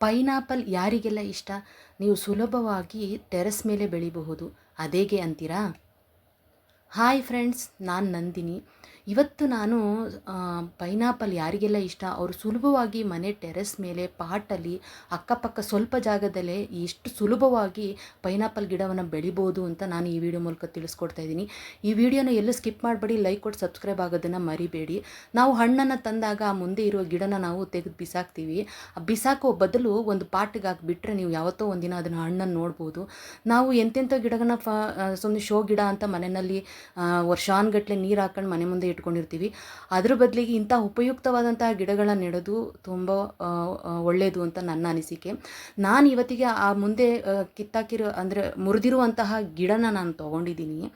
Pineapple ಯಾರಿಗೆಲ್ಲ ಇಷ್ಟ? ನೀವು ಸುಲಭವಾಗಿ ಟೆರೆಸ್ ಮೇಲೆ ಬೆಳಿಬಹುದು. ಅದೇಗೆ ಅಂತೀರಾ? ಹಾಯ್ ಫ್ರೆಂಡ್ಸ್ ನಾನು ನಂದಿನಿ. ಇವತ್ತು ನಾನು ಪೈನಾಪಲ್ ಯಾರಿಗೆಲ್ಲ ಇಷ್ಟ, ಅವರು ಸುಲಭವಾಗಿ ಮನೆ ಟೆರೆಸ್ ಮೇಲೆ ಪಾಟಲ್ಲಿ ಅಕ್ಕಪಕ್ಕ ಸ್ವಲ್ಪ ಜಾಗದಲ್ಲೇ ಎಷ್ಟು ಸುಲಭವಾಗಿ ಪೈನಾಪಲ್ ಗಿಡವನ್ನು ಬೆಳಿಬೋದು ಅಂತ ನಾನು ಈ ವಿಡಿಯೋ ಮೂಲಕ ತಿಳಿಸ್ಕೊಡ್ತಾ ಇದ್ದೀನಿ. ಈ ವಿಡಿಯೋನ ಎಲ್ಲೂ ಸ್ಕಿಪ್ ಮಾಡಬೇಡಿ, ಲೈಕ್ ಕೊಟ್ಟು ಸಬ್ಸ್ಕ್ರೈಬ್ ಆಗೋದನ್ನು ಮರಿಬೇಡಿ. ನಾವು ಹಣ್ಣನ್ನು ತಂದಾಗ ಮುಂದೆ ಇರುವ ಗಿಡನ ನಾವು ತೆಗೆದು ಬಿಸಾಕ್ತೀವಿ. ಬಿಸಾಕೋ ಬದಲು ಒಂದು ಪಾಟಿಗೆ ಬಿಟ್ಟರೆ ನೀವು ಯಾವತ್ತೋ ಒಂದಿನ ಅದನ್ನು ಹಣ್ಣನ್ನು ನೋಡ್ಬೋದು. ನಾವು ಎಂತೆಂಥ ಗಿಡಗಳನ್ನ ಫ ಸುಮ್ಮನೆ ಶೋ ಗಿಡ ಅಂತ ಮನೆಯಲ್ಲಿ ವರ್ಷಾನ್ಗಟ್ಲೆ ನೀರು ಹಾಕೊಂಡು ಮನೆ ಮುಂದೆ ಇಟ್ಕೊಂಡಿರ್ತೀವಿ. ಅದ್ರ ಬದಲಿಗೆ ಇಂಥ ಉಪಯುಕ್ತವಾದಂತಹ ಗಿಡಗಳನ್ನ ನೆಡೋದು ತುಂಬ ಒಳ್ಳೆಯದು ಅಂತ ನನ್ನ ಅನಿಸಿಕೆ. ನಾನು ಇವತ್ತಿಗೆ ಆ ಮುಂದೆ ಕಿತ್ತಾಕಿರೋ ಅಂದರೆ ಮುರಿದಿರುವಂತಹ ಗಿಡನ ನಾನು ತೊಗೊಂಡಿದ್ದೀನಿ.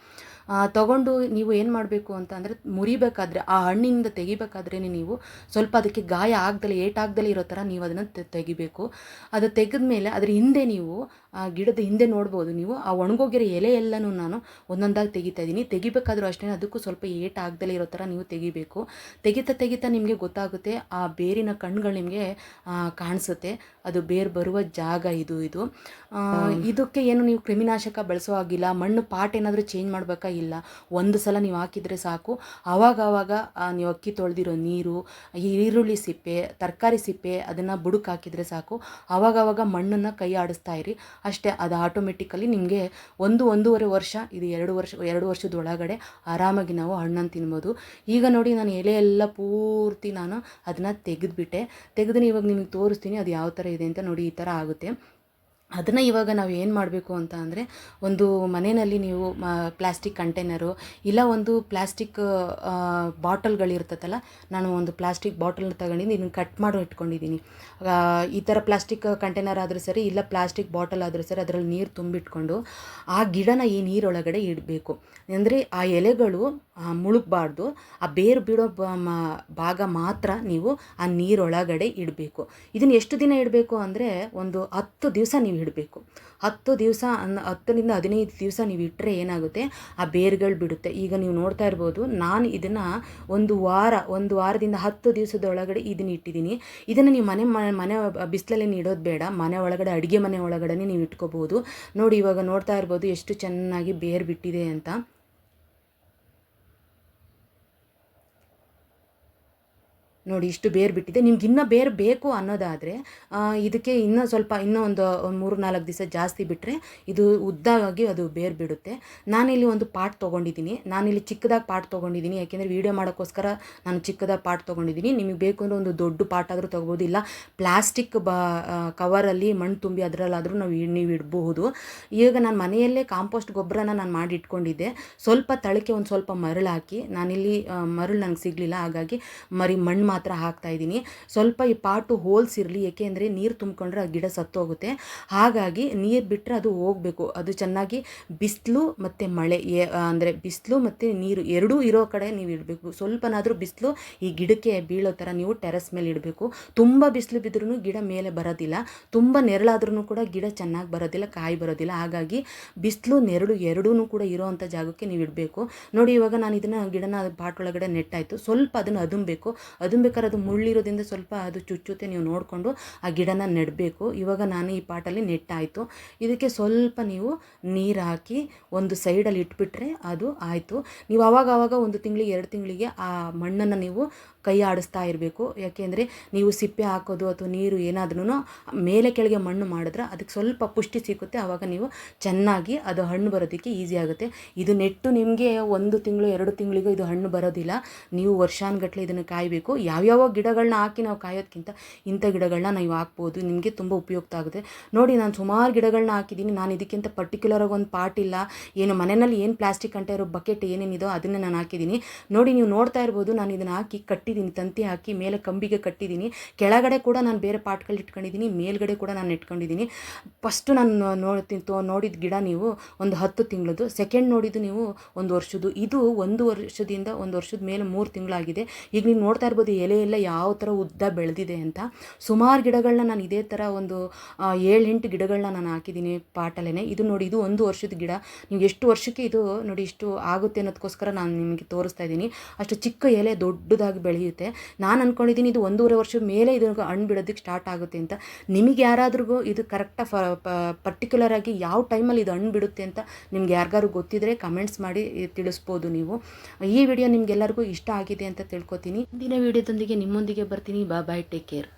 ತೊಗೊಂಡು ನೀವು ಏನು ಮಾಡಬೇಕು ಅಂತ ಅಂದರೆ ಮುರಿಬೇಕಾದ್ರೆ, ಆ ಹಣ್ಣಿನಿಂದ ತೆಗಿಬೇಕಾದ್ರೆ ನೀವು ಸ್ವಲ್ಪ ಅದಕ್ಕೆ ಗಾಯ ಆಗ್ದಲೇ ಏಟಾಗ್ದಲೇ ಇರೋ ಥರ ನೀವು ಅದನ್ನು ತೆಗಿಬೇಕು. ಅದು ತೆಗೆದ ಮೇಲೆ ಅದರ ಹಿಂದೆ ನೀವು, ಆ ಗಿಡದ ಹಿಂದೆ ನೋಡ್ಬೋದು ನೀವು, ಆ ಒಣಗೋಗಿರೋ ಎಲೆ ಎಲ್ಲನೂ ನಾನು ಒಂದೊಂದಾಗಿ ತೆಗಿತಾ ಇದ್ದೀನಿ ತೆಗಿಬೇಕಾದ್ರೂ ಅಷ್ಟೇ, ಅದಕ್ಕೂ ಸ್ವಲ್ಪ ಏಟ ಆಗ್ದಲೇ ಇರೋ ಥರ ನೀವು ತೆಗಿಬೇಕು. ತೆಗಿತಾ ತೆಗಿತಾ ನಿಮಗೆ ಗೊತ್ತಾಗುತ್ತೆ, ಆ ಬೇರಿನ ಕಣ್ಣುಗಳು ನಿಮಗೆ ಕಾಣಿಸುತ್ತೆ. ಅದು ಬೇರು ಬರುವ ಜಾಗ ಇದು ಇದು. ಇದಕ್ಕೆ ಏನು ನೀವು ಕ್ರಿಮಿನಾಶಕ ಬಳಸೋ ಆಗಿಲ್ಲ ಮಣ್ಣು ಪಾಟ್ ಏನಾದರೂ ಚೇಂಜ್ ಮಾಡಬೇಕಾ? ಇಲ್ಲ. ಒಂದು ಸಲ ನೀವು ಹಾಕಿದರೆ ಸಾಕು. ಆವಾಗ ಆವಾಗ ನೀವು ಅಕ್ಕಿ ತೊಳೆದಿರೋ ನೀರು ಈ ಈರುಳ್ಳಿ ಸಿಪ್ಪೆ ತರಕಾರಿ ಸಿಪ್ಪೆ ಅದನ್ನು ಬುಡಕ್ಕೆ ಹಾಕಿದರೆ ಸಾಕು. ಆವಾಗ ಆವಾಗ ಮಣ್ಣನ್ನು ಕೈ ಆಡಿಸ್ತಾ ಇರಿ. ಅಷ್ಟೇ ಅದು ಆಟೋಮೆಟಿಕಲಿ ನಿಮಗೆ ಒಂದು ಒಂದೂವರೆ ವರ್ಷ ಇದು ಎರಡು ವರ್ಷ ಎರಡು ವರ್ಷದ ಒಳಗಡೆ ಆರಾಮಾಗಿ ನಾವು ಹಣ್ಣನ್ನು ತಿನ್ಬೋದು. ಈಗ ನೋಡಿ ನಾನು ಎಲೆ ಎಲ್ಲ ಪೂರ್ತಿ ನಾನು ಅದನ್ನು ತೆಗೆದುಬಿಟ್ಟೆ. ತೆಗೆದು ಇವಾಗ ನಿಮಗೆ ತೋರಿಸ್ತೀನಿ ಅದು ಯಾವ ಥರ ಇದೆ ಅಂತ ನೋಡಿ ಈ ಥರ ಆಗುತ್ತೆ. ಅದನ್ನು ಇವಾಗ ನಾವು ಏನು ಮಾಡಬೇಕು ಅಂತ ಅಂದರೆ ಒಂದು ಮನೆಯಲ್ಲಿ ನೀವು ಪ್ಲಾಸ್ಟಿಕ್ ಕಂಟೈನರು ಇಲ್ಲ ಒಂದು ಪ್ಲಾಸ್ಟಿಕ್ ಬಾಟಲ್ಗಳಿರ್ತದಲ್ಲ ನಾನು ಒಂದು ಪ್ಲಾಸ್ಟಿಕ್ ಬಾಟಲ್ ತಗೊಂಡಿದ್ದು ಇದನ್ನು ಕಟ್ ಮಾಡಿ ಇಟ್ಕೊಂಡಿದ್ದೀನಿ ಈ ಥರ ಪ್ಲಾಸ್ಟಿಕ್ ಕಂಟೈನರ್ ಆದರೂ ಸರಿ, ಇಲ್ಲ ಪ್ಲಾಸ್ಟಿಕ್ ಬಾಟಲ್ ಆದರೂ ಸರಿ ಅದರಲ್ಲಿ ನೀರು ತುಂಬಿಟ್ಕೊಂಡು ಆ ಗಿಡನ ಈ ನೀರೊಳಗಡೆ ಇಡಬೇಕು. ಅಂದರೆ ಆ ಎಲೆಗಳು ಮುಳುಗಬಾರ್ದು. ಆ ಬೇರು ಬಿಡೋ ಭಾಗ ಮಾತ್ರ ನೀವು ಆ ನೀರೊಳಗಡೆ ಇಡಬೇಕು. ಇದನ್ನು ಎಷ್ಟು ದಿನ ಇಡಬೇಕು ಅಂದರೆ ಒಂದು ಹತ್ತು ದಿವಸ ನೀವು ಇಡಬೇಕು ಹತ್ತು ದಿವಸ ಅನ್ನ ಹತ್ತರಿಂದ ಹದಿನೈದು ದಿವಸ ನೀವು ಇಟ್ಟರೆ ಏನಾಗುತ್ತೆ? ಆ ಬೇರುಗಳು ಬಿಡುತ್ತೆ. ಈಗ ನೀವು ನೋಡ್ತಾ ಇರ್ಬೋದು, ನಾನು ಇದನ್ನು ಒಂದು ವಾರ, ಒಂದು ವಾರದಿಂದ ಹತ್ತು ದಿವಸದ ಒಳಗಡೆ ಇದನ್ನು ಇಟ್ಟಿದ್ದೀನಿ. ಇದನ್ನು ನೀವು ಮನೆ ಮನೆ ಬಿಸಿಲಲ್ಲಿ ಇಡೋದು ಬೇಡ. ಮನೆ ಒಳಗಡೆ, ಅಡುಗೆ ಮನೆ ಒಳಗಡೆ ನೀವು ಇಟ್ಕೋಬೋದು. ನೋಡಿ ಇವಾಗ ನೋಡ್ತಾ ಇರ್ಬೋದು ಎಷ್ಟು ಚೆನ್ನಾಗಿ ಬೇರು ಬಿಟ್ಟಿದೆ ಅಂತ. ನೋಡಿ ಇಷ್ಟು ಬೇರು ಬಿಟ್ಟಿದೆ. ನಿಮ್ಗೆ ಇನ್ನೂ ಬೇರು ಬೇಕು ಅನ್ನೋದಾದರೆ ಇದಕ್ಕೆ ಇನ್ನೂ ಸ್ವಲ್ಪ, ಇನ್ನೂ ಒಂದು ಮೂರು ನಾಲ್ಕು ದಿವಸ ಜಾಸ್ತಿ ಬಿಟ್ಟರೆ ಇದು ಉದ್ದಾಗಿ ಅದು ಬೇರು ಬಿಡುತ್ತೆ. ನಾನಿಲ್ಲಿ ಒಂದು ಪಾಟ್ ತೊಗೊಂಡಿದ್ದೀನಿ. ನಾನಿಲ್ಲಿ ಚಿಕ್ಕದಾಗಿ ಪಾಟ್ ತೊಗೊಂಡಿದ್ದೀನಿ. ಯಾಕೆಂದರೆ ವೀಡಿಯೋ ಮಾಡೋಕ್ಕೋಸ್ಕರ ನಾನು ಚಿಕ್ಕದಾಗಿ ಪಾಟ್ ತೊಗೊಂಡಿದ್ದೀನಿ. ನಿಮಗೆ ಬೇಕು ಅಂದರೆ ಒಂದು ದೊಡ್ಡ ಪಾಟ್ ಆದರೂ ತೊಗೋಬೋದು. ಇಲ್ಲ, ಪ್ಲಾಸ್ಟಿಕ್ ಬ ಕವರಲ್ಲಿ ಮಣ್ಣು ತುಂಬಿ ಅದರಲ್ಲಾದರೂ ನಾವು ನೀವು ಇಡಬಹುದು. ಈಗ ನಾನು ಮನೆಯಲ್ಲೇ ಕಾಂಪೋಸ್ಟ್ ಗೊಬ್ಬರನ ನಾನು ಮಾಡಿ ಇಟ್ಕೊಂಡಿದ್ದೆ ಸ್ವಲ್ಪ ತಳಕ್ಕೆ ಒಂದು ಸ್ವಲ್ಪ ಮರಳು ಹಾಕಿ, ನಾನಿಲ್ಲಿ ಮರಳು ನನಗೆ ಸಿಗಲಿಲ್ಲ. ಹಾಗಾಗಿ ಮರಿ ಮಣ್ಣು ಮಾತ್ರ ಹಾಕ್ತಾ ಇದ್ದೀನಿ. ಸ್ವಲ್ಪ ಈ ಪಾಟು ಹೋಲ್ಸ್ ಇರಲಿ ಏಕೆಂದರೆ ನೀರು ತುಂಬಿಕೊಂಡ್ರೆ ಆ ಗಿಡ ಸತ್ತೋಗುತ್ತೆ. ಹಾಗಾಗಿ ನೀರು ಬಿಟ್ಟರೆ ಅದು ಹೋಗಬೇಕು. ಅದು ಚೆನ್ನಾಗಿ ಬಿಸಿಲು ಮತ್ತು ಮಳೆ ಅಂದರೆ ಬಿಸಿಲು ಮತ್ತು ನೀರು ಎರಡೂ ಇರೋ ಕಡೆ ನೀವು ಇಡಬೇಕು. ಸ್ವಲ್ಪನಾದರೂ ಬಿಸಿಲು ಈ ಗಿಡಕ್ಕೆ ಬೀಳೋ ಥರ ನೀವು ಟೆರೆಸ್ ಮೇಲೆ ಇಡಬೇಕು. ತುಂಬ ಬಿಸಿಲು ಬಿದ್ರೂ ಗಿಡ ಮೇಲೆ ಬರೋದಿಲ್ಲ. ತುಂಬ ನೆರಳಾದ್ರೂ ಕೂಡ ಗಿಡ ಚೆನ್ನಾಗಿ ಬರೋದಿಲ್ಲ, ಕಾಯಿ ಬರೋದಿಲ್ಲ. ಹಾಗಾಗಿ ಬಿಸಿಲು, ನೆರಳು ಎರಡೂ ಕೂಡ ಇರೋವಂಥ ಜಾಗಕ್ಕೆ ನೀವು ಇಡಬೇಕು. ನೋಡಿ ಇವಾಗ ನಾನು ಇದನ್ನು ಗಿಡನ ಪಾಟ್ ಒಳಗಡೆ ನೆಟ್ಟಾಯಿತು. ಸ್ವಲ್ಪ ಅದನ್ನು ಅದುಮಬೇಕು ಅದುಮ್ಬೇಕಾದ್ರೆ ಅದು ಮುಳ್ಳಿರೋದ್ರಿಂದ ಸ್ವಲ್ಪ ಅದು ಚುಚ್ಚುತ್ತೆ, ನೀವು ನೋಡಿಕೊಂಡು ಆ ಗಿಡನ ನೆಡಬೇಕು. ಇವಾಗ ನಾನು ಈ ಪಾಟಲ್ಲಿ ನೆಟ್ಟಾಯಿತು. ಇದಕ್ಕೆ ಸ್ವಲ್ಪ ನೀವು ನೀರು ಹಾಕಿ ಒಂದು ಸೈಡಲ್ಲಿ ಇಟ್ಬಿಟ್ರೆ ಅದು ಆಯಿತು. ನೀವು ಆವಾಗ ಆವಾಗ ಒಂದು ತಿಂಗಳಿಗೆ, ಎರಡು ತಿಂಗಳಿಗೆ ಆ ಮಣ್ಣನ್ನು ನೀವು ಕೈ ಆಡಿಸ್ತಾ ಇರಬೇಕು. ಯಾಕೆಂದರೆ ನೀವು ಸಿಪ್ಪೆ ಹಾಕೋದು ಅಥವಾ ನೀರು ಏನಾದ್ರೂ ಮೇಲೆ ಕೆಳಗೆ ಮಣ್ಣು ಮಾಡಿದ್ರೆ ಅದಕ್ಕೆ ಸ್ವಲ್ಪ ಪುಷ್ಟಿ ಸಿಗುತ್ತೆ ಆವಾಗ ನೀವು ಚೆನ್ನಾಗಿ ಅದು ಹಣ್ಣು ಬರೋದಕ್ಕೆ ಈಸಿ ಆಗುತ್ತೆ. ಇದು ನೆಟ್ಟು ನಿಮಗೆ ಒಂದು ತಿಂಗಳು, ಎರಡು ತಿಂಗಳಿಗೂ ಇದು ಹಣ್ಣು ಬರೋದಿಲ್ಲ. ನೀವು ವರ್ಷಾನುಗಟ್ಲೆ ಇದನ್ನು ಕಾಯಬೇಕು. ಯಾವ್ಯಾವ ಗಿಡಗಳನ್ನ ಹಾಕಿ ನಾವು ಕಾಯೋದಕ್ಕಿಂತ ಇಂಥ ಗಿಡಗಳನ್ನ ನಾವು ಹಾಕ್ಬೋದು. ನಿಮಗೆ ತುಂಬ ಉಪಯುಕ್ತ ಆಗುತ್ತೆ. ನೋಡಿ, ನಾನು ಸುಮಾರು ಗಿಡಗಳನ್ನ ಹಾಕಿದ್ದೀನಿ. ನಾನು ಇದಕ್ಕಿಂತ ಪರ್ಟಿಕ್ಯುಲರಾಗಿ ಒಂದು ಪಾಟ್ ಇಲ್ಲ. ಏನು ಮನೆಯಲ್ಲಿ ಏನು ಪ್ಲಾಸ್ಟಿಕ್ ಕಂಟೈರು ಬಕೆಟ್ ಏನೇನಿದೋ ಅದನ್ನು ನಾನು ಹಾಕಿದ್ದೀನಿ. ನೋಡಿ, ನೀವು ನೋಡ್ತಾ ಇರ್ಬೋದು, ನಾನು ಇದನ್ನು ಹಾಕಿ ಕಟ್ಟಿದ್ದೀನಿ. ತಂತಿ ಹಾಕಿ ಮೇಲೆ ಕಂಬಿಗೆ ಕಟ್ಟಿದ್ದೀನಿ. ಕೆಳಗಡೆ ಕೂಡ ನಾನು ಬೇರೆ ಪಾಟ್ಗಳು ಇಟ್ಕೊಂಡಿದ್ದೀನಿ. ಮೇಲ್ಗಡೆ ಕೂಡ ನಾನು ಇಟ್ಕೊಂಡಿದ್ದೀನಿ. ಫಸ್ಟು ನಾನು ನೋಡ್ತೀನಿ ತೋ ನೋಡಿದ ಗಿಡ ನೀವು ಒಂದು ಹತ್ತು ತಿಂಗಳದು ಸೆಕೆಂಡ್ ನೋಡಿದ್ದು ನೀವು ಒಂದು ವರ್ಷದ್ದು. ಇದು ಒಂದು ವರ್ಷದಿಂದ ಒಂದು ವರ್ಷದ ಮೇಲೆ ಮೂರು ತಿಂಗಳಾಗಿದೆ. ಈಗ ನೀವು ನೋಡ್ತಾ ಇರ್ಬೋದು ಎಲೆ ಎಲ್ಲ ಯಾವ ಥರ ಉದ್ದ ಬೆಳೆದಿದೆ ಅಂತ ಸುಮಾರು ಗಿಡಗಳನ್ನ ನಾನು ಇದೇ ಥರ ಒಂದು ಏಳೆಂಟು ಗಿಡಗಳನ್ನ ನಾನು ಹಾಕಿದ್ದೀನಿ ಪಾಟಲ್ಲೇ ಇದು ನೋಡಿ, ಇದು ಒಂದು ವರ್ಷದ ಗಿಡ. ನೀವು ಎಷ್ಟು ವರ್ಷಕ್ಕೆ ಇದು ನೋಡಿ ಇಷ್ಟು ಆಗುತ್ತೆ ಅನ್ನೋದಕ್ಕೋಸ್ಕರ ನಾನು ನಿಮಗೆ ತೋರಿಸ್ತಾ ಇದ್ದೀನಿ. ಅಷ್ಟು ಚಿಕ್ಕ ಎಲೆ ದೊಡ್ಡದಾಗಿ ಬೆಳೆಯುತ್ತೆ. ನಾನು ಅಂದ್ಕೊಂಡಿದ್ದೀನಿ ಇದು ಒಂದೂವರೆ ವರ್ಷದ ಮೇಲೆ ಇದು ಹಣ್ಣು ಬಿಡೋದಕ್ಕೆ ಸ್ಟಾರ್ಟ್ ಆಗುತ್ತೆ ಅಂತ. ನಿಮಗೆ ಯಾರಾದ್ರಿಗೂ ಇದು ಕರೆಕ್ಟಾಗಿ ಪರ್ಟಿಕ್ಯುಲರ್ ಆಗಿ ಯಾವ ಟೈಮಲ್ಲಿ ಇದು ಹಣ್ಣು ಬಿಡುತ್ತೆ ಅಂತ ನಿಮ್ಗೆ ಯಾರಿಗಾರು ಗೊತ್ತಿದ್ರೆ ಕಮೆಂಟ್ಸ್ ಮಾಡಿ ತಿಳಿಸ್ಬೋದು ನೀವು. ಈ ವಿಡಿಯೋ ನಿಮ್ಗೆಲ್ಲರಿಗೂ ಇಷ್ಟ ಆಗಿದೆ ಅಂತ ತಿಳ್ಕೊತೀನಿ. ಮುಂದಿನ ವಿಡಿಯೋದೊಂದಿಗೆ ನಿಮ್ಮೊಂದಿಗೆ ಬರ್ತೀನಿ. ಬಾ ಬಾಯ್ ಟೇಕ್ ಕೇರ್